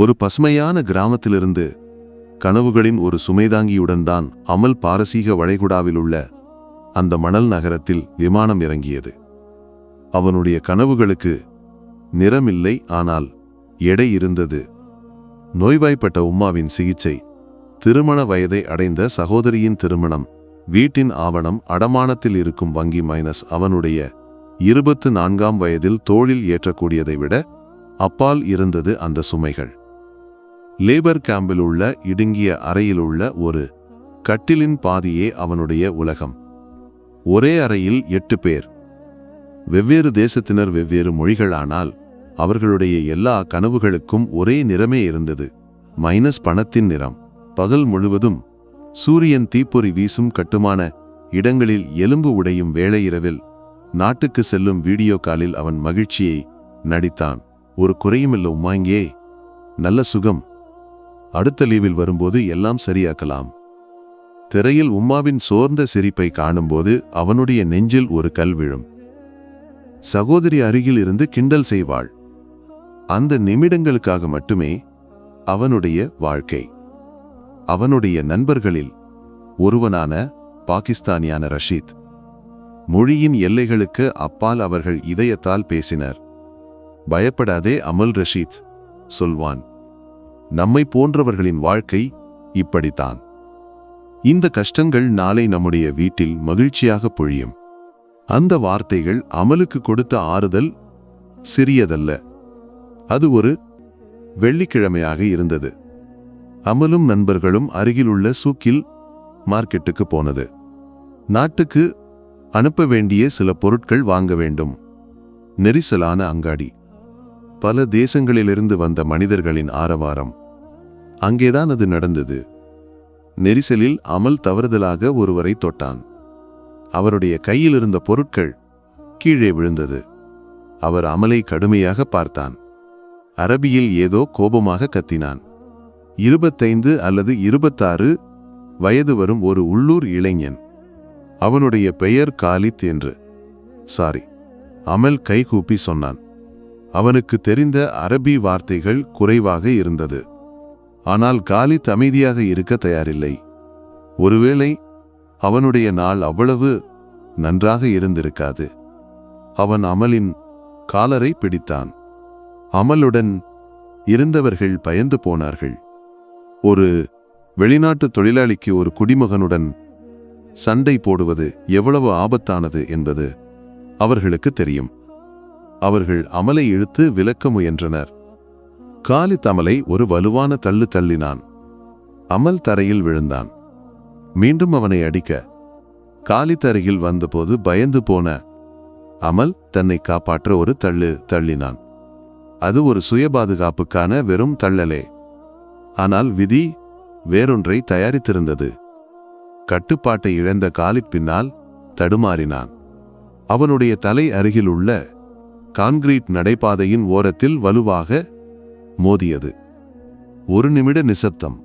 ஒரு பசுமையான கிராமத்திலிருந்து கனவுகளின் ஒரு சுமைதாங்கியுடன் தான் அமல் பாரசீக வளைகுடாவில் உள்ள அந்த மணல் நகரத்தில் விமானம் இறங்கியது. அவனுடைய கனவுகளுக்கு நிறமில்லை ஆனால் எடை இருந்தது. நோய்வாய்ப்பட்ட உம்மாவின் சிகிச்சை திருமண வயதை அடைந்த சகோதரியின் திருமணம் வீட்டின் ஆவணம் அடமானத்தில் இருக்கும் வங்கி மைனஸ் அவனுடைய இருபத்து நான்காம் வயதில் தோளில் ஏற்றக்கூடியதை விட அப்பால் இருந்தது அந்த சுமைகள். லேபர் கேம்பில் உள்ள இடுங்கிய அறையில் உள்ள ஒரு கட்டிலின் பாதியே அவனுடைய உலகம். ஒரே அறையில் எட்டு பேர். வெவ்வேறு தேசத்தினர் வெவ்வேறு மொழிகளானால் அவர்களுடைய எல்லா கனவுகளுக்கும் ஒரே நிறமே இருந்தது. மைனஸ் பணத்தின் நிறம். பகல் முழுவதும் சூரியன் தீப்பொறி வீசும் கட்டுமான இடங்களில் எலும்பு உடையும் வேளையிரவில் நாட்டுக்கு செல்லும் வீடியோ காலில் அவன் மகிழ்ச்சியை நடித்தான். ஒரு குறையுமில்ல உம்மாங்கே. நல்ல சுகம். அடுத்த லீவில் வரும்போது எல்லாம் சரியாக்கலாம். திரையில் உம்மாவின் சோர்ந்த சிரிப்பை காணும்போது அவனுடைய நெஞ்சில் ஒரு கல் விழும். சகோதரி அருகில் இருந்து கிண்டல் செய்வாள். அந்த நிமிடங்களுக்காக மட்டுமே அவனுடைய வாழ்க்கை. அவனுடைய நண்பர்களில் ஒருவனான பாகிஸ்தானியான ரஷீத். மொழியின் எல்லைகளுக்கு அப்பால் அவர்கள் இதயத்தால் பேசினர். பயப்படாதே அமல் ரஷீத் சொல்வான். நம்மை போன்றவர்களின் வாழ்க்கை இப்படித்தான். இந்த கஷ்டங்கள் நாளை நம்முடைய வீட்டில் மகிழ்ச்சியாக பொழியும். அந்த வார்த்தைகள் அமலுக்கு கொடுத்த ஆறுதல் சிறியதல்ல. அது ஒரு வெள்ளிக்கிழமையாக இருந்தது. அமலும் நண்பர்களும் அருகிலுள்ள சூக்கில் மார்க்கெட்டுக்கு போனது. நாட்டுக்கு அனுப்ப வேண்டிய சில பொருட்கள் வாங்க வேண்டும். நெரிசலான அங்காடி. பல தேசங்களிலிருந்து வந்த மனிதர்களின் ஆரவாரம். அங்கேதான் அது நடந்தது. நெரிசலில் அமல் தவறுதலாக ஒருவரை தொட்டான். அவருடைய கையில் இருந்த பொருட்கள் கீழே விழுந்தது. அவர் அமலை கடுமையாக பார்த்தான். அரபியில் ஏதோ கோபமாக கத்தினான். இருபத்தைந்து அல்லது இருபத்தாறு வயது வரும் ஒரு உள்ளூர் இளைஞன். அவனுடைய பெயர் காலித் என்று. சாரி அமல் கைகூப்பி சொன்னான். அவனுக்கு தெரிந்த அரபி வார்த்தைகள் குறைவாக இருந்தது. ஆனால் காலித் அமைதியாக இருக்க தயாரில்லை. ஒருவேளை அவனுடைய நாள் அவ்வளவு நன்றாக இருந்திருக்காது. அவன் அமலின் காலரை பிடித்தான். அமலுடன் இருந்தவர்கள் பயந்து போனார்கள். ஒரு வெளிநாட்டு தொழிலாளிக்கு ஒரு குடிமகனுடன் சண்டை போடுவது எவ்வளவு ஆபத்தானது என்பது அவர்களுக்கு தெரியும். அவர்கள் அமலை இழுத்து விலக்க முயன்றனர். காலித் அமலை ஒரு வலுவான தள்ளு தள்ளினான். அமல் தரையில் விழுந்தான். மீண்டும் அவனை அடிக்க. காலித் அருகில் வந்தபோது பயந்து போன அமல் தன்னை காப்பாற்ற ஒரு தள்ளு தள்ளினான். அது ஒரு சுய பாதுகாப்புக்கான வெறும் தள்ளலே. ஆனால் விதி வேறொன்றை தயாரித்திருந்தது. கட்டுப்பாட்டை இழந்த காலித் பின்னால் தடுமாறினான். அவனுடைய தலை அருகில் உள்ள கான்கிரீட் நடைபாதையின் ஓரத்தில் வலுவாக மோதியது. ஒரு நிமிட நிசப்தம்.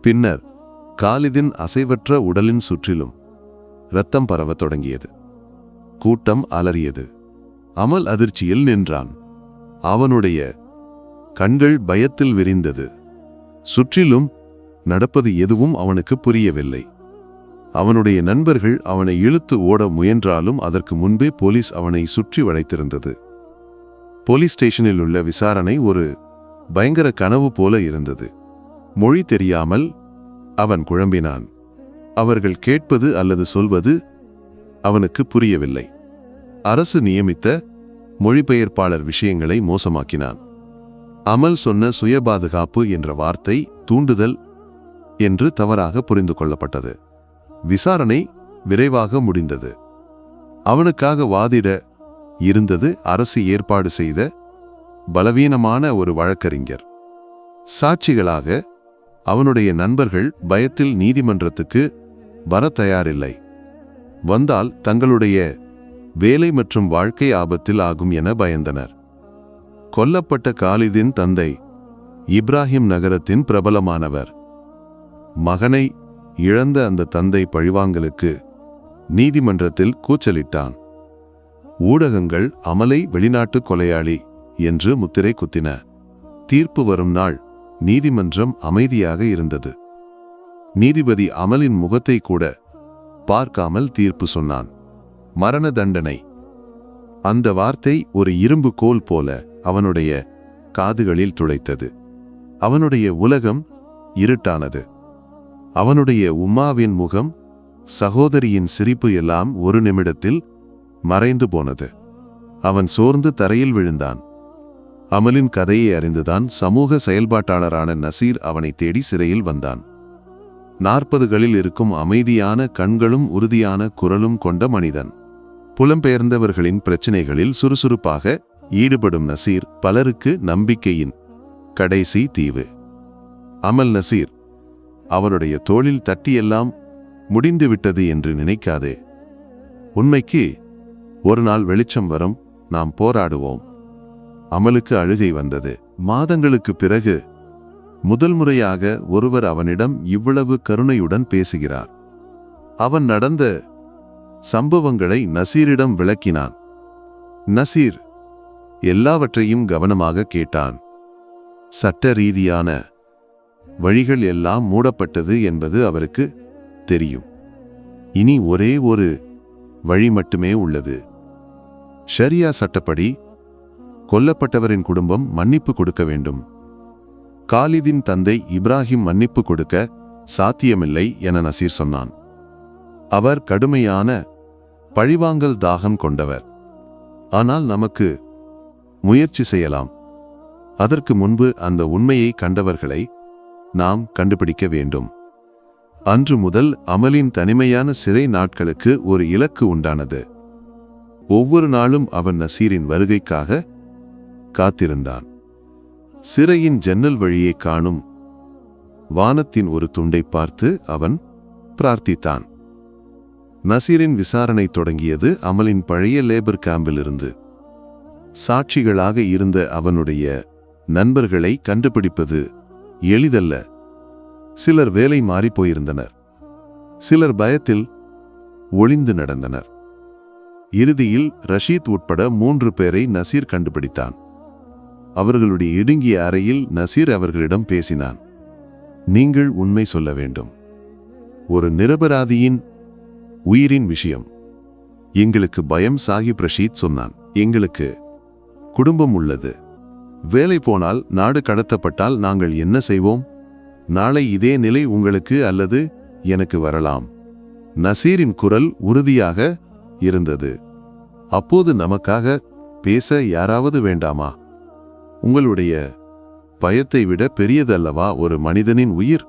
பின்னர் காலிதின் அசைவற்ற உடலின் சுற்றிலும் இரத்தம் பரவத் தொடங்கியது. கூட்டம் அலறியது. அமல் அதிர்ச்சியில் நின்றான். அவனுடைய கண்கள் பயத்தில் விரிந்தது. சுற்றிலும் நடப்பது எதுவும் அவனுக்கு புரியவில்லை. அவனுடைய நண்பர்கள் அவனை இழுத்து ஓட முயன்றாலும் அதற்கு முன்பே போலீஸ் அவனை சுற்றி வளைத்திருந்தது. போலீஸ் ஸ்டேஷனில் உள்ள விசாரணை ஒரு பயங்கர கனவு போல இருந்தது. மொழி தெரியாமல் அவன் குழம்பினான். அவர்கள் கேட்பது அல்லது சொல்வது அவனுக்கு புரியவில்லை. அரசு நியமித்த மொழிபெயர்ப்பாளர் விஷயங்களை மோசமாக்கினான். அமல் சொன்ன சுய பாதுகாப்பு என்ற வார்த்தை தூண்டுதல் என்று தவறாக புரிந்து கொள்ளப்பட்டது. விசாரணை விரைவாக முடிந்தது. அவனுக்காக வாதிட இருந்தது அரசு ஏற்பாடு செய்த பலவீனமான ஒரு வழக்கறிஞர். சாட்சிகளாக அவனுடைய நண்பர்கள் பயத்தில் நீதிமன்றத்துக்கு வர தயாரில்லை. வந்தால் தங்களுடைய வேலை மற்றும் வாழ்க்கை ஆபத்தில் ஆகும் என பயந்தனர். கொல்லப்பட்ட காலிதின் தந்தை இப்ராஹிம் நகரத்தின் பிரபலமானவர். மகனை இழந்த அந்த தந்தை பழிவாங்கலுக்கு நீதிமன்றத்தில் கூச்சலிட்டான். ஊடகங்கள் அமலை வெளிநாட்டு கொலையாளி என்று முத்திரை குத்தின. தீர்ப்பு வரும் நாள் நீதிமன்றம் அமைதியாக இருந்தது. நீதிபதி அமலின் முகத்தை கூட பார்க்காமல் தீர்ப்பு சொன்னான். மரண தண்டனை. அந்த வார்த்தை ஒரு இரும்பு கோல் போல அவனுடைய காதுகளில் துளைத்தது. அவனுடைய உலகம் இருட்டானது. அவனுடைய உம்மாவின் முகம் சகோதரியின் சிரிப்பு எல்லாம் ஒரு நிமிடத்தில் மறைந்து போனது. அவன் சோர்ந்து தரையில் விழுந்தான். அமலின் கதையை அறிந்துதான் சமூக செயல்பாட்டாளரான நசீர் அவனை தேடி சிறையில் வந்தான். நாற்பதுகளில் இருக்கும் அமைதியான கண்களும் உறுதியான குரலும் கொண்ட மனிதன். புலம்பெயர்ந்தவர்களின் பிரச்சினைகளில் சுறுசுறுப்பாக ஈடுபடும் நசீர் பலருக்கு நம்பிக்கையின் கடைசி தீவு. அமல் நசீர் அவனுடைய தோளில் தட்டியெல்லாம் முடிந்துவிட்டது என்று நினைக்காதே. உண்மைக்கு ஒரு நாள் வெளிச்சம் வரும் நாம் போராடுவோம். அமலுக்கு அழுகை வந்தது. மாதங்களுக்கு பிறகு முதல் முறையாக ஒருவர் அவனிடம் இவ்வளவு கருணையுடன் பேசுகிறார். அவன் நடந்த சம்பவங்களை நசீரிடம் விளக்கினான். நசீர் எல்லாவற்றையும் கவனமாக கேட்டான். சட்ட ரீதியான வழிகள் எல்லாம் மூடப்பட்டது என்பது அவருக்கு தெரியும். இனி ஒரே ஒரு வழி மட்டுமே உள்ளது. ஷரியா சட்டப்படி கொல்லப்பட்டவரின் குடும்பம் மன்னிப்பு கொடுக்க வேண்டும். காலிதின் தந்தை இப்ராஹிம் மன்னிப்பு கொடுக்க சாத்தியமில்லை என நசீர் சொன்னான். அவர் கடுமையான பழிவாங்கல் தாகம் கொண்டவர். ஆனால் நமக்கு முயற்சி செய்யலாம். அதற்கு முன்பு அந்த உண்மையை கண்டவர்களை நாம் கண்டுபிடிக்க வேண்டும். அன்று முதல் அமலின் தனிமையான சிறை நாட்களுக்கு ஒரு இலக்கு உண்டானது. ஒவ்வொரு நாளும் அவன் நசீரின் வருகைக்காக காத்திருந்தான். சிறையின் ஜன்னல் வழியே காணும் வானத்தின் ஒரு துண்டை பார்த்து அவன் பிரார்த்தித்தான். நசீரின் விசாரணை தொடங்கியது அமலின் பழைய லேபர் கேம்பிலிருந்து. சாட்சிகளாக இருந்த அவனுடைய நண்பர்களை கண்டுபிடிப்பது எளிதல்ல. சிலர் வேலை மாறிப் போயிருந்தனர். சிலர் பயத்தில் ஒளிந்து நடந்தனர். இறுதியில் ரஷீத் உட்பட மூன்று பேரை நசீர் கண்டுபிடித்தான். அவர்களுடைய இடுங்கிய அறையில் நசீர் அவர்களிடம் பேசினான். நீங்கள் உண்மை சொல்ல வேண்டும். ஒரு நிரபராதியின் உயிரின் விஷயம். எங்களுக்கு பயம் சாஹிப் ரஷீத் சொன்னான். எங்களுக்கு குடும்பம் உள்ளது. வேலை போனால் நாடு கடத்தப்பட்டால் நாங்கள் என்ன செய்வோம்? நாளை இதே நிலை உங்களுக்கு அல்லது எனக்கு வரலாம். நசீரின் குரல் உறுதியாக இருந்தது. அப்போது நமக்காக பேச யாராவது வேண்டாமா? உங்களுடைய பயத்தை விட பெரியதல்லவா ஒரு மனிதனின் உயிர்?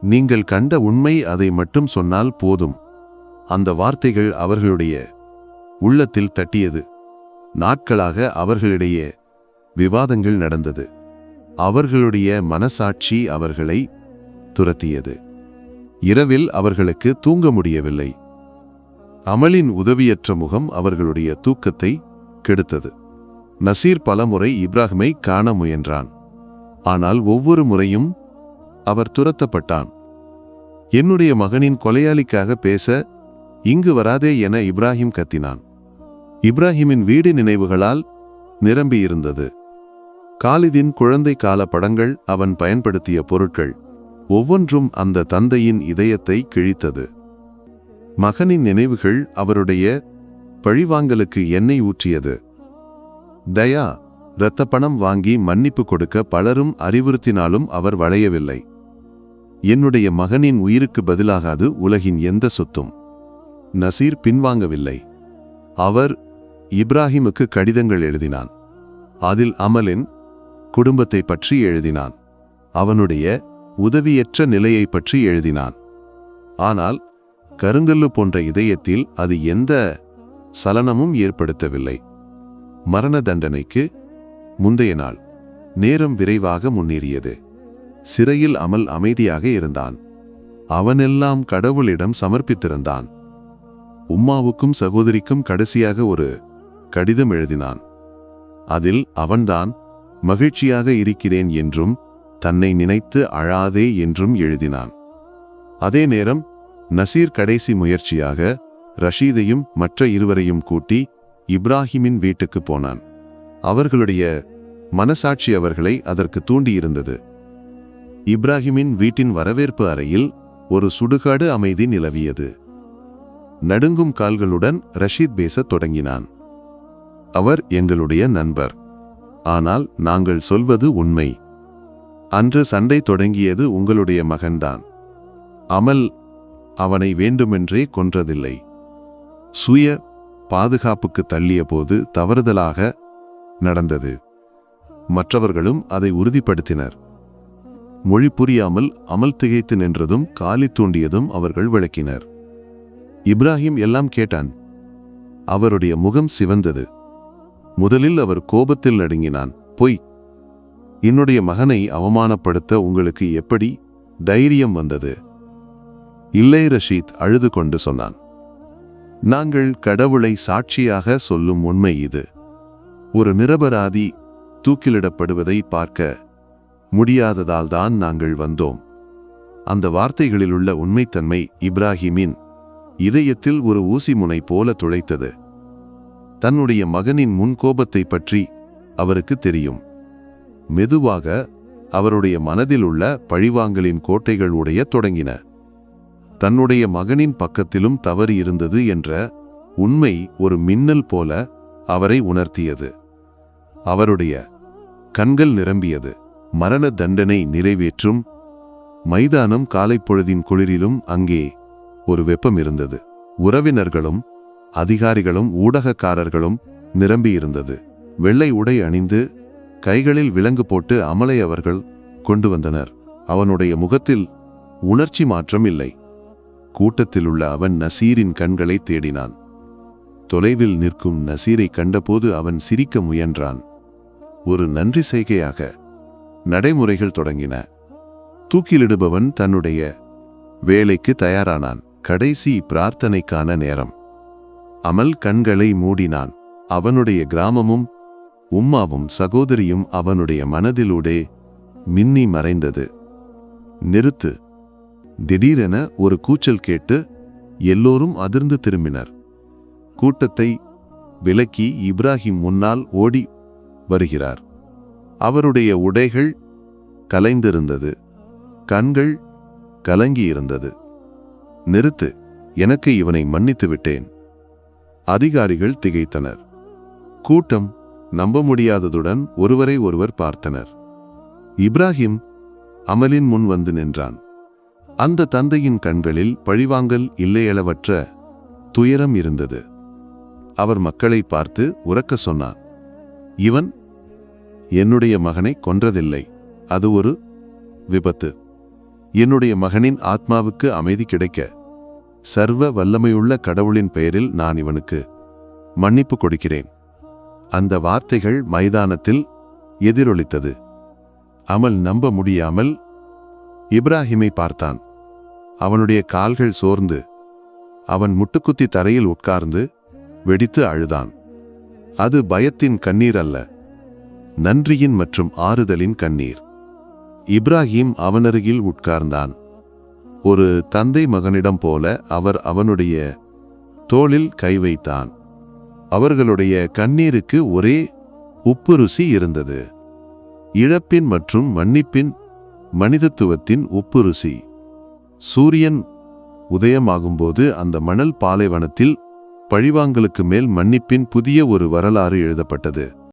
நீங்கள் கண்ட உண்மை அதை மட்டும் சொன்னால் போதும். அந்த வார்த்தைகள் அவர்களுடைய உள்ளத்தில் தட்டியது. நாட்களாக அவர்களிடையே விவாதங்கள் நடந்தது. அவர்களுடைய மனசாட்சி அவர்களை துரத்தியது. இரவில் அவர்களுக்கு தூங்க முடியவில்லை. அமலின் உதவியற்ற முகம் அவர்களுடைய தூக்கத்தை கெடுத்தது. நசீர் பலமுறை இப்ராஹிமை காண முயன்றான். ஆனால் ஒவ்வொரு முறையும் அவர் துரத்தப்பட்டான். என்னுடைய மகனின் கொலையாளிக்காக பேச இங்கு வராதே என இப்ராஹிம் கத்தினான். இப்ராஹிமின் வீடு நினைவுகளால் நிரம்பியிருந்தது. காலிதின் குழந்தை கால படங்கள் அவன் பயன்படுத்திய பொருட்கள். ஒவ்வொன்றும் அந்த தந்தையின் இதயத்தை கிழித்தது. மகனின் நினைவுகள் அவருடைய பழிவாங்கலுக்கு எண்ணெய் ஊற்றியது. தயா இரத்த பணம் வாங்கி மன்னிப்பு கொடுக்க பலரும் அறிவுறுத்தினாலும் அவர் வளையவில்லை. என்னுடைய மகனின் உயிருக்கு பதிலாகாது உலகின் எந்த சொத்தும். நசீர் பின்வாங்கவில்லை. அவர் இப்ராஹிமுக்கு கடிதங்கள் எழுதினான். அதில் அமலின் குடும்பத்தை பற்றி எழுதினான். அவனுடைய உதவியற்ற நிலையை பற்றி எழுதினான். ஆனால் கருங்கல்லு போன்ற இதயத்தில் அது எந்த சலனமும் ஏற்படுத்தவில்லை. மரண தண்டனைக்கு முந்தைய நாள் நேரம் விரைவாக முன்னேறியது. சிறையில் அமல் அமைதியாக இருந்தான். அவனெல்லாம் கடவுளிடம் சமர்ப்பித்திருந்தான். உம்மாவுக்கும் சகோதரிக்கும் கடைசியாக ஒரு கடிதம் எழுதினான். அதில் அவன்தான் மகிழ்ச்சியாக இருக்கிறேன் என்றும் தன்னை நினைத்து அழாதே என்றும் எழுதினான். அதே நேரம் நசீர் கடைசி முயற்சியாக ரஷீதையும் மற்ற இருவரையும் கூட்டி இப்ராஹிமின் வீட்டுக்கு போனான். அவர்களுடைய மனசாட்சி அவர்களை அதற்கு தூண்டியிருந்தது. இப்ராஹிமின் வீட்டின் வரவேற்பு அறையில் ஒரு சுடுகாடு அமைதி நிலவியது. நடுங்கும் கால்களுடன் ரஷீத் பேசத் தொடங்கினான். அவர் எங்களுடைய நண்பர். ஆனால் நாங்கள் சொல்வது உண்மை. அன்று சண்டை தொடங்கியது உங்களுடைய மகன்தான். அமல் அவனை வேண்டுமென்றே கொன்றதில்லை. சுய பாதுகாப்புக்கு தள்ளிய போது தவறுதலாக நடந்தது. மற்றவர்களும் அதை உறுதிப்படுத்தினர். மொழி புரியாமல் அமல் திகைத்து நின்றதும் காலி தூண்டியதும் அவர்கள் விளக்கினர். இப்ராஹிம் எல்லாம் கேட்டான். அவருடைய முகம் சிவந்தது. முதலில் அவர் கோபத்தில் நடுங்கினான் பொய். என்னுடைய மகனை அவமானப்படுத்த உங்களுக்கு எப்படி தைரியம் வந்தது? இல்லை ரஷீத் அழுது கொண்டு சொன்னான். நாங்கள் கடவுளை சாட்சியாக சொல்லும் உண்மை இது. ஒரு நிரபராதி தூக்கிலிடப்படுவதை பார்க்க முடியாததால் தான் நாங்கள் வந்தோம். அந்த வார்த்தைகளிலுள்ள உண்மைத்தன்மை இப்ராஹிமின் இதயத்தில் ஒரு ஊசி முனை போல துளைத்தது. தன்னுடைய மகனின் முன்கோபத்தை பற்றி அவருக்கு தெரியும். மெதுவாக அவருடைய மனதில் உள்ள பழிவாங்கலின் கோட்டைகள் உடைய தொடங்கின. தன்னுடைய மகனின் பக்கத்திலும் தவறு இருந்தது என்ற உண்மை ஒரு மின்னல் போல அவரை உணர்த்தியது. அவருடைய கண்கள் நிரம்பியது. மரண தண்டனை நிறைவேற்றும் மைதானம் காலைப்பொழுதின் குளிரிலும் அங்கே ஒரு வெப்பம் இருந்தது. உறவினர்களும் அதிகாரிகளும் ஊடகக்காரர்களும் நிரம்பியிருந்தது. வெள்ளை உடை அணிந்து கைகளில் விலங்கு போட்டு அமலை அவர்கள் கொண்டு வந்தனர். அவனுடைய முகத்தில் உணர்ச்சி மாற்றம் இல்லை. கூட்டத்தில் உள்ள அவன் நசீரின் கண்களை தேடினான். தொலைவில் நிற்கும் நசீரை கண்டபோது அவன் சிரிக்க முயன்றான். ஒரு நன்றி செய்கையாக நடைமுறைகள் தொடங்கின. தூக்கிலிடுபவன் தன்னுடைய வேலைக்கு தயாரானான். கடைசி பிரார்த்தனைக்கான நேரம். அமல் கண்களை மூடினான். அவனுடைய கிராமமும் உம்மாவும் சகோதரியும் அவனுடைய மனதிலூடே மின்னி மறைந்தது. நிறுத்து. திடீரென ஒரு கூச்சல் கேட்டு எல்லோரும் அதிர்ந்து திரும்பினர். கூட்டத்தை விலக்கி இப்ராஹிம் முன்னால் ஓடி வருகிறார். அவருடைய உடைகள் கலைந்திருந்தது. கண்கள் கலங்கியிருந்தது. நிறுத்து. எனக்கு இவனை மன்னித்து விட்டேன் அதிகாரிகள் திகைத்தனர். கூட்டம் நம்ப முடியாததுடன் ஒருவரை ஒருவர் பார்த்தனர். இப்ராஹிம் அமலின் முன் வந்து நின்றான். அந்த தந்தையின் கண்களில் பழிவாங்கல் இல்லையளவற்ற துயரம் இருந்தது. அவர் மக்களை பார்த்து உறக்க சொன்னான். இவன் என்னுடைய மகனை கொன்றதில்லை. அது ஒரு விபத்து. என்னுடைய மகனின் ஆத்மாவுக்கு அமைதி கிடைக்க சர்வ வல்லமையுள்ள கடவுளின் பெயரில் நான் இவனுக்கு மன்னிப்பு கொடுக்கிறேன். அந்த வார்த்தைகள் மைதானத்தில் எதிரொலித்தது. அமல் நம்ப முடியாமல் இப்ராஹிமை பார்த்தான். அவனுடைய கால்கள் சோர்ந்து அவன் முட்டுக்குத்தி தரையில் உட்கார்ந்து வெடித்து அழுதான். அது பயத்தின் கண்ணீர் அல்ல நன்றியின் மற்றும் ஆறுதலின் கண்ணீர். இப்ராஹிம் அவனருகில் உட்கார்ந்தான். ஒரு தந்தை மகனிடம் போல அவர் அவனுடைய தோளில் கை வைத்தான். அவர்களுடைய கண்ணீருக்கு ஒரே உப்பு ருசி இருந்தது. இழப்பின் மற்றும் மன்னிப்பின் மனிதத்துவத்தின் உப்பு ருசி சூரியன் உதயமாகும்போது அந்த மணல் பாலைவனத்தில் பழிவாங்கலுக்கு மேல் மன்னிப்பின் புதிய ஒரு வரலாறு எழுதப்பட்டது.